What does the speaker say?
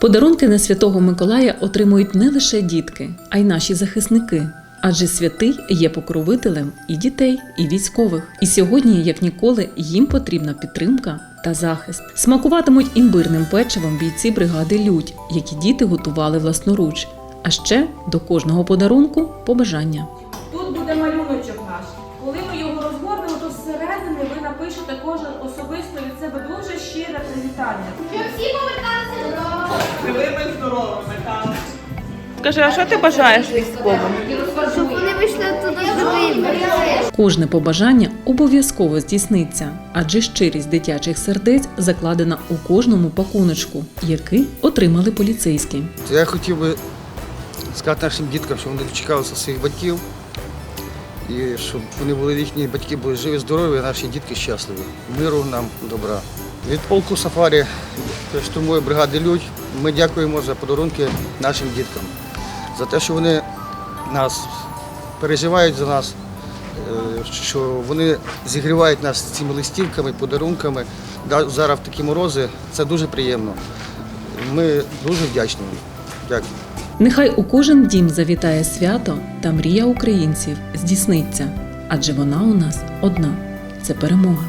Подарунки на святого Миколая отримують не лише дітки, а й наші захисники. Адже святий є покровителем і дітей, і військових. І сьогодні, як ніколи, їм потрібна підтримка та захист. Смакуватимуть імбирним печивом бійці бригади Людь, які діти готували власноруч. А ще до кожного подарунку побажання. Тут буде малюночок наш. Коли ми його розгорнемо, то зсередини ви напишете кожен особисто від себе дуже щире привітання. Щоб всі поверталися додому. Живими здоровими, так. Скажи, а що ти бажаєш військовим? Щоб вони вийшли туди живими. Кожне побажання обов'язково здійсниться, адже щирість дитячих сердець закладена у кожному пакуночку, який отримали поліцейські. Я хотів би сказати нашим діткам, щоб вони дочекалися своїх батьків і щоб вони були їхні батьки були живі, здорові, а наші дітки щасливі. Миру нам, добра. Від полку Сафарі штурмової бригади Людь ми дякуємо за подарунки нашим діткам, за те, що вони нас переживають за нас, е, що вони зігрівають нас цими листівками, подарунками. Зараз в такі морози це дуже приємно. Ми дуже вдячні. Дякую. Нехай у кожен дім завітає свято та мрія українців здійсниться, адже вона у нас одна це перемога.